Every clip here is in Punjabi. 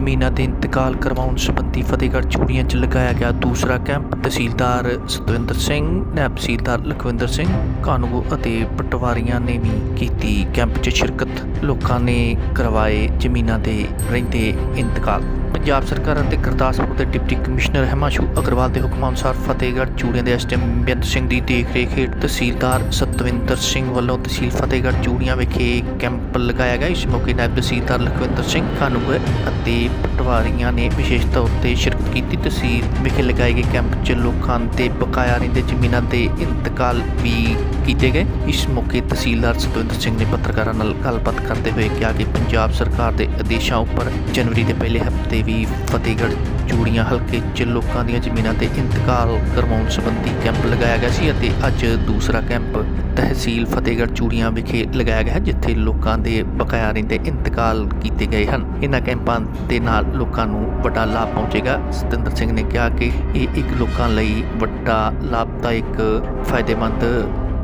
ਜ਼ਮੀਨਾਂ ਦੇ ਇੰਤਕਾਲ ਕਰਵਾਉਣ ਸੰਬੰਧੀ ਫਤਿਹਗੜ੍ਹ ਚੂੜੀਆਂ 'ਚ ਲਗਾਇਆ ਗਿਆ ਦੂਸਰਾ ਕੈਂਪ। ਤਹਿਸੀਲਦਾਰ ਸਤਵਿੰਦਰ ਸਿੰਘ, ਨੈਬ ਤਹਿਸੀਲਦਾਰ ਲਖਵਿੰਦਰ ਸਿੰਘ, ਕਾਨੂੰਗੋ ਅਤੇ ਪਟਵਾਰੀਆਂ ਨੇ ਵੀ ਕੀਤੀ ਕੈਂਪ 'ਚ ਸ਼ਿਰਕਤ। ਲੋਕਾਂ ਨੇ ਕਰਵਾਏ ਜ਼ਮੀਨਾਂ ਦੇ ਰਹਿੰਦੇ ਇੰਤਕਾਲ। ਪੰਜਾਬ ਸਰਕਾਰ ਅਤੇ ਗੁਰਦਾਸਪੁਰ ਦੇ ਡਿਪਟੀ ਕਮਿਸ਼ਨਰ ਹਿਮਾਂਸ਼ੂ ਅਗਰਵਾਲ ਦੇ ਹੁਕਮ ਅਨੁਸਾਰ ਫਤਿਹਗੜ੍ਹ ਚੂੜੀਆਂ ਦੇ ਐਸਟੀਐਮ ਬੇਅੰਤ ਸਿੰਘ ਦੀ ਦੇਖਰੇਖ ਹੇਠ ਤਹਿਸੀਲਦਾਰ ਸਤਵਿੰਦਰ ਸਿੰਘ ਵੱਲੋਂ ਤਹਿਸੀਲ ਫਤਿਹਗੜ੍ਹ ਚੂੜੀਆਂ ਵਿਖੇ ਕੈਂਪ ਲਗਾਇਆ ਗਿਆ। ਇਸ ਮੌਕੇ ਨਾਇਬ ਤਹਿਸੀਲਦਾਰ ਲਖਵਿੰਦਰ ਸਿੰਘ ਕਾਨੂੰਗੋ ਅਤੇ ਪਟਵਾਰੀਆਂ ਨੇ ਵਿਸ਼ੇਸ਼ ਤੌਰ ਤੇ ਸ਼ਿਰਕਤ ਕੀਤੀ। ਤਹਿਸੀਲ ਵਿਖੇ ਲਗਾਏ ਗਏ ਕੈਂਪ 'ਚ ਲੋਕਾਂ ਦੇ ਬਕਾਇਆ ਰਹਿੰਦੇ ਜ਼ਮੀਨਾਂ ਦੇ ਇੰਤਕਾਲ ਵੀ ਕੀਤੇ ਗਏ। ਇਸ ਮੌਕੇ ਤਹਿਸੀਲਦਾਰ ਸਤਵਿੰਦਰ ਸਿੰਘ ਨੇ ਪੱਤਰਕਾਰਾਂ ਨਾਲ ਗੱਲਬਾਤ ਕਰਦੇ ਹੋਏ ਕਿਹਾ ਕਿ ਪੰਜਾਬ ਸਰਕਾਰ ਦੇ ਆਦੇਸ਼ਾਂ ਉੱਪਰ ਜਨਵਰੀ ਦੇ ਪਹਿਲੇ ਹਫ਼ਤੇ ਵੀ ਫਤਿਹਗੜ੍ਹ ਚੂੜੀਆਂ ਹਲਕੇ 'ਚ ਲੋਕਾਂ ਦੀਆਂ ਜ਼ਮੀਨਾਂ 'ਤੇ ਇੰਤਕਾਲ ਕਰਵਾਉਣ ਸੰਬੰਧੀ ਕੈਂਪ ਲਗਾਇਆ ਗਿਆ ਸੀ ਅਤੇ ਅੱਜ ਦੂਸਰਾ ਕੈਂਪ ਤਹਿਸੀਲ ਫਤਿਹਗੜ੍ਹ ਚੂੜੀਆਂ ਵਿਖੇ ਲਗਾਇਆ ਗਿਆ ਜਿੱਥੇ ਲੋਕਾਂ ਦੇ ਬਕਾਇਆ ਰਹਿੰਦੇ ਇੰਤਕਾਲ ਕੀਤੇ ਗਏ ਹਨ। ਇਹਨਾਂ ਕੈਂਪਾਂ ਦੇ ਨਾਲ ਲੋਕਾਂ ਨੂੰ ਵੱਡਾ ਲਾਭ ਪਹੁੰਚੇਗਾ। ਸਤਿੰਦਰ ਸਿੰਘ ਨੇ ਕਿਹਾ ਕਿ ਇਹ ਇੱਕ ਲੋਕਾਂ ਲਈ ਵੱਡਾ, ਲਾਭਦਾਇਕ, ਫਾਇਦੇਮੰਦ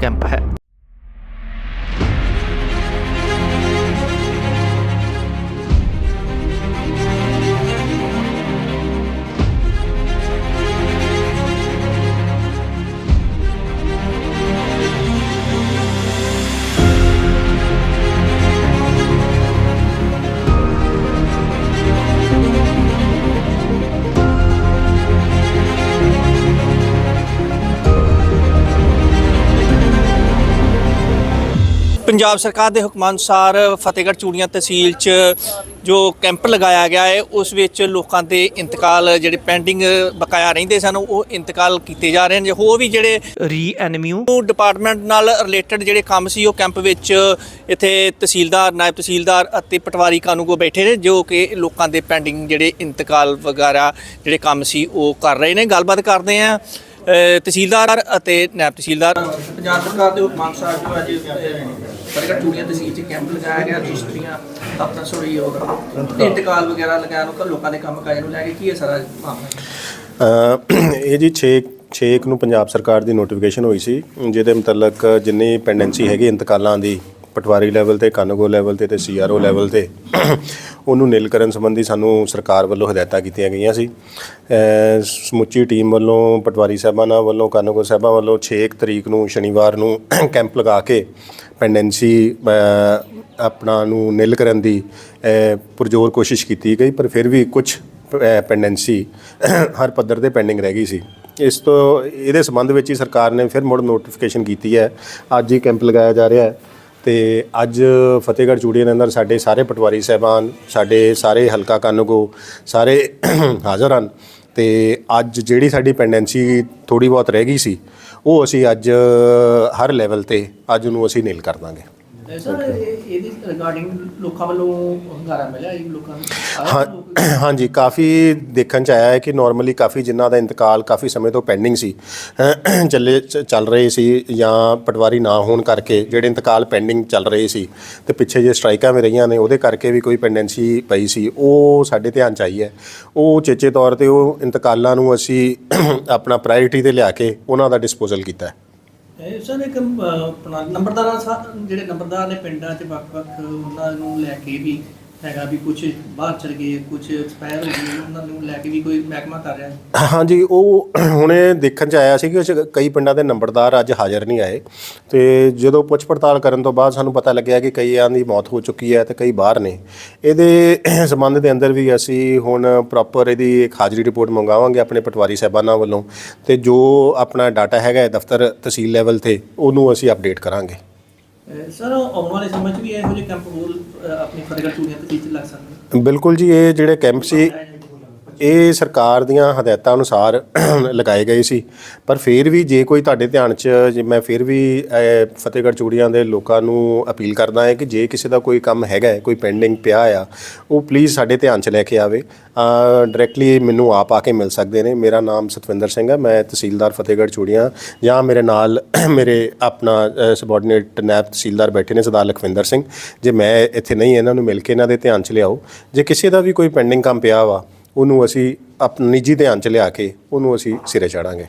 ਕੈਂਪ ਹੈ। ਪੰਜਾਬ ਸਰਕਾਰ ਦੇ ਹੁਕਮਾਂ ਅਨੁਸਾਰ ਫਤਿਹਗੜ੍ਹ ਚੂੜੀਆਂ ਤਹਿਸੀਲ 'ਚ ਜੋ ਕੈਂਪ ਲਗਾਇਆ ਗਿਆ ਹੈ ਉਸ ਵਿੱਚ ਲੋਕਾਂ ਦੇ ਇੰਤਕਾਲ ਜਿਹੜੇ ਪੈਂਡਿੰਗ ਬਕਾਇਆ ਰਹਿੰਦੇ ਸਨ ਉਹ ਇੰਤਕਾਲ ਕੀਤੇ ਜਾ ਰਹੇ ਨੇ। ਹੋਰ ਵੀ ਜਿਹੜੇ ਰੀ ਐਨਮਿਊ ਡਿਪਾਰਟਮੈਂਟ ਨਾਲ ਰਿਲੇਟਡ ਜਿਹੜੇ ਕੰਮ ਸੀ ਉਹ ਕੈਂਪ ਵਿੱਚ ਇੱਥੇ ਤਹਿਸੀਲਦਾਰ ਨਾਇਬ ਤਹਿਸੀਲਦਾਰ ਅਤੇ ਪਟਵਾਰੀ ਕਾਨੂੰਗੋ ਬੈਠੇ ਨੇ ਜੋ ਕਿ ਲੋਕਾਂ ਦੇ ਪੈਂਡਿੰਗ ਜਿਹੜੇ ਇੰਤਕਾਲ ਵਗੈਰਾ ਜਿਹੜੇ ਕੰਮ ਸੀ ਉਹ ਕਰ ਰਹੇ ਨੇ। ਗੱਲਬਾਤ ਕਰਦੇ ਆ ਤਹਿਸੀਲਦਾਰ ਅਤੇ ਨਾਇਬ ਤਹਿਸੀਲਦਾਰ। ਪੰਜਾਬ ਸਰਕਾਰ ਦੇ ਹੁਕਮਾਂ ਅਨੁਸਾਰ ਜੋ ਅੱਜ ਫਤਿਹਗੜ੍ਹ ਚੂੜੀਆਂ ਤਹਿਸੀਲ 'ਚ ਕੈਂਪ ਲਗਾਇਆ ਗਿਆ ਰਜਿਸਟਰੀਆਂ ਆਪਣਾ ਸੋਰੀ ਔਰ ਇੰਤਕਾਲ ਲੋਕਾਂ ਦੇ ਕੰਮ ਕਾਜ ਨੂੰ ਲੈ ਕੇ ਕੀ ਹੈ ਸਾਰਾ ਮਾਮਲਾ? ਇਹ ਜੀ 6 6 ਨੂੰ ਪੰਜਾਬ ਸਰਕਾਰ ਦੀ ਨੋਟੀਫਿਕੇਸ਼ਨ ਹੋਈ ਸੀ, ਜਿਹਦੇ ਮੁਤਲਕ ਜਿੰਨੀ ਪੈਂਡੈਂਸੀ ਹੈਗੀ ਇੰਤਕਾਲਾਂ ਦੀ ਪਟਵਾਰੀ ਲੈਵਲ ਤੇ, ਕਾਨੂੰਗੋ ਲੈਵਲ ਤੇ ਤੇ ਸੀਆਰਓ ਲੈਵਲ ਤੇ ਉਹਨੂੰ ਨਿਲ ਕਰਨ ਸੰਬੰਧੀ ਸਾਨੂੰ ਸਰਕਾਰ ਵੱਲੋਂ ਹਦਾਇਤਾਂ ਕੀਤੀਆਂ ਗਈਆਂ ਸੀ। ਸਮੁੱਚੀ ਟੀਮ ਵੱਲੋਂ, ਪਟਵਾਰੀ ਸਾਹਿਬਾਨਾਂ ਵੱਲੋਂ, ਕਾਨੂੰਗੋ ਸਾਹਿਬਾਂ ਵੱਲੋਂ 6 ਤਰੀਕ ਨੂੰ ਸ਼ਨੀਵਾਰ ਨੂੰ ਕੈਂਪ ਲਗਾ ਕੇ ਪੈਂਡੈਂਸੀ ਆਪਣਾ ਨੂੰ ਨਿਲ ਕਰਨ ਦੀ ਪੁਰਜ਼ੋਰ ਕੋਸ਼ਿਸ਼ ਕੀਤੀ ਗਈ, ਪਰ ਫਿਰ ਵੀ ਕੁਝ ਪੈਂਡੈਂਸੀ ਹਰ ਪੱਧਰ ਤੇ ਪੈਂਡਿੰਗ ਰਹਿ ਗਈ ਸੀ। ਇਸ ਤੋਂ, ਇਹਦੇ ਸੰਬੰਧ ਵਿੱਚ ਹੀ ਸਰਕਾਰ ਨੇ ਫਿਰ ਮੁੜ ਨੋਟੀਫਿਕੇਸ਼ਨ ਕੀਤੀ ਹੈ। ਅੱਜ ਹੀ ਕੈਂਪ ਲਗਾਇਆ ਜਾ ਰਿਹਾ ਹੈ। ਤੇ ਅੱਜ ਫਤਿਹਗੜ੍ਹ ਚੂੜੀਆਂ ਦੇ ਅੰਦਰ ਸਾਡੇ ਸਾਰੇ ਪਟਵਾਰੀ ਸਾਹਿਬਾਨ, ਸਾਡੇ ਸਾਰੇ ਹਲਕਾ ਕਾਨੂੰਗੋ, ਸਾਰੇ ਹਾਜ਼ਰ ਹਨ। ਤੇ ਅੱਜ ਜਿਹੜੀ ਸਾਡੀ ਪੈਂਡੈਂਸੀ ਥੋੜੀ ਬਹੁਤ ਰਹਿ ਗਈ ਸੀ, ਉਹ ਅਸੀਂ ਅੱਜ ਹਰ ਲੈਵਲ ਤੇ ਅੱਜ ਨੂੰ ਅਸੀਂ ਨੀਲ ਕਰ ਦਾਂਗੇ। ਸਰ ਇਹਦੀ ਰਿਗਾਰਡਿੰਗ ਲੋਕਾਂ ਵੱਲੋਂ ਹੰਗਾਰਾ ਮਿਲਿਆ ਇਹ ਲੋਕਾਂ ਨੂੰ? ਹਾਂ ਹਾਂਜੀ ਕਾਫੀ ਦੇਖਣ ਚ ਆਇਆ ਹੈ ਕਿ ਨਾਰਮਲੀ ਕਾਫੀ ਜਿਨ੍ਹਾਂ ਦਾ ਇੰਤਕਾਲ ਕਾਫੀ ਸਮੇਂ ਤੋਂ ਪੈਂਡਿੰਗ ਸੀ ਚੱਲੇ ਚੱਲ ਰਹੇ ਸੀ ਜਾਂ ਪਟਵਾਰੀ ਨਾ ਹੋਣ ਕਰਕੇ ਜਿਹੜੇ ਇੰਤਕਾਲ ਪੈਂਡਿੰਗ ਚੱਲ ਰਹੇ ਸੀ ਤੇ ਪਿੱਛੇ ਜੇ ਸਟ੍ਰਾਈਕਾਂ ਵੀ ਰਹੀਆਂ ਨੇ ਉਹਦੇ ਕਰਕੇ ਵੀ ਕੋਈ ਪੈਂਡੈਂਸੀ ਪਈ ਸੀ। ਉਹ ਸਾਡੇ ਧਿਆਨ ਚ ਆਈ ਹੈ। ਉਹ ਚੇਚੇ ਤੌਰ ਤੇ ਉਹ ਇੰਤਕਾਲਾਂ ਨੂੰ ਅਸੀਂ ਆਪਣਾ ਪ੍ਰਾਇੋਰਟੀ ਤੇ ਲਿਆ ਕੇ ਉਹਨਾਂ ਦਾ ਡਿਸਪੋਜ਼ਲ ਕੀਤਾ ਹੈ। ਇਹ ਸਰ ਇੱਕ ਅਹ, ਆਪਣਾ ਨੰਬਰਦਾਰਾਂ ਸਾ- ਜਿਹੜੇ ਨੰਬਰਦਾਰ ਨੇ ਪਿੰਡਾਂ 'ਚ ਵੱਖ-ਵੱਖ ਉਹਨਾਂ ਨੂੰ ਲੈ ਕੇ ਵੀ ਹੈਗਾ ਵੀ ਕੁਝ ਬਾਹਰ ਚਲ ਗਏ ਕੁਝ ਐਕਸਪਾਇਰ ਹੋ ਗਏ, ਉਹਨਾਂ ਨੂੰ ਲੈ ਕੇ ਵੀ ਕੋਈ ਮਹਿਕਮਾ ਕਰ ਰਿਹਾ ਹੈ। ਹਾਂਜੀ, ਉਹ ਹੁਣੇ ਦੇਖਣ ਚ ਆਇਆ ਸੀ ਕਿ ਉਹ ਕਈ ਪਿੰਡਾਂ ਦੇ ਨੰਬਰਦਾਰ ਅੱਜ ਹਾਜ਼ਰ ਨਹੀਂ ਆਏ ਤੇ ਜਦੋਂ ਪੁੱਛ ਪੜਤਾਲ ਕਰਨ ਤੋਂ ਬਾਅਦ ਸਾਨੂੰ ਪਤਾ ਲੱਗਿਆ ਕਿ ਕਈਆਂ ਦੀ ਮੌਤ ਹੋ ਚੁੱਕੀ ਹੈ ਤੇ ਕਈ ਬਾਹਰ ਨੇ। ਇਹਦੇ ਸੰਬੰਧ ਦੇ ਅੰਦਰ ਵੀ ਅਸੀਂ ਹੁਣ ਪ੍ਰੋਪਰ ਇਹਦੀ ਇੱਕ ਹਾਜ਼ਰੀ ਰਿਪੋਰਟ ਮੰਗਾਵਾਂਗੇ ਆਪਣੇ ਪਟਵਾਰੀ ਸਾਹਿਬਾਨਾਂ ਵੱਲੋਂ ਤੇ ਜੋ ਆਪਣਾ ਡਾਟਾ ਹੈਗਾ ਹੈ ਦਫ਼ਤਰ ਤਹਿਸੀਲ ਲੈਵਲ ਤੇ, ਉਹਨੂੰ ਅਸੀਂ ਅਪਡੇਟ ਕਰਾਂਗੇ। ਸਰ ਆਉਣ ਵਾਲੇ ਸਮੇਂ 'ਚ ਵੀ ਇਹੋ ਜਿਹੇ ਕੈਂਪ ਹੋਰ ਆਪਣੀ ਫਤਿਹਗੜ੍ਹ ਚੂੜੀਆਂ ਤੇ ਟੀਚਰ ਲੱਗ ਸਕਦੇ ਬਿਲਕੁਲ ਜੀ ਇਹ ਜਿਹੜੇ ਕੈਂਪ ਸੀ ਇਹ ਸਰਕਾਰ ਦੀਆਂ ਹਦਾਇਤਾਂ ਅਨੁਸਾਰ ਲਗਾਏ ਗਏ ਸੀ। ਪਰ ਫਿਰ ਵੀ ਜੇ ਕੋਈ ਤੁਹਾਡੇ ਧਿਆਨ 'ਚ ਜੇ ਮੈਂ ਫਿਰ ਵੀ ਫਤਿਹਗੜ੍ਹ ਚੂੜੀਆਂ ਦੇ ਲੋਕਾਂ ਨੂੰ ਅਪੀਲ ਕਰਦਾ ਹਾਂ ਕਿ ਜੇ ਕਿਸੇ ਦਾ ਕੋਈ ਕੰਮ ਹੈਗਾ ਹੈ, ਕੋਈ ਪੈਂਡਿੰਗ ਪਿਆ ਆ ਉਹ ਪਲੀਜ਼ ਸਾਡੇ ਧਿਆਨ 'ਚ ਲੈ ਕੇ ਆਵੇ। ਡਾਇਰੈਕਟਲੀ ਮੈਨੂੰ ਆਪ ਆ ਕੇ ਮਿਲ ਸਕਦੇ ਨੇ। ਮੇਰਾ ਨਾਮ ਸਤਵਿੰਦਰ ਸਿੰਘ ਹੈ। ਮੈਂ ਤਹਿਸੀਲਦਾਰ ਫਤਿਹਗੜ੍ਹ ਚੂੜੀਆਂ ਜਾਂ ਮੇਰੇ ਨਾਲ ਮੇਰੇ ਆਪਣਾ ਸਬੋਰਡੀਨੇਟ ਨੈਬ ਤਹਿਸੀਲਦਾਰ ਬੈਠੇ ਨੇ ਸਰਦਾਰ ਲਖਵਿੰਦਰ ਸਿੰਘ। ਜੇ ਮੈਂ ਇੱਥੇ ਨਹੀਂ ਇਹਨਾਂ ਨੂੰ ਮਿਲ ਕੇ ਇਹਨਾਂ ਦੇ ਧਿਆਨ 'ਚ ਲਿਆਓ ਜੇ ਕਿਸੇ ਦਾ ਵੀ ਕੋਈ ਪੈਂਡਿੰਗ ਕੰਮ ਪਿਆ ਵਾ ਉਹਨੂੰ ਅਸੀਂ ਆਪਣੇ ਨਿੱਜੀ ਧਿਆਨ 'ਚ ਲਿਆ ਕੇ ਉਹਨੂੰ ਅਸੀਂ ਸਿਰੇ ਚਾੜਾਂਗੇ।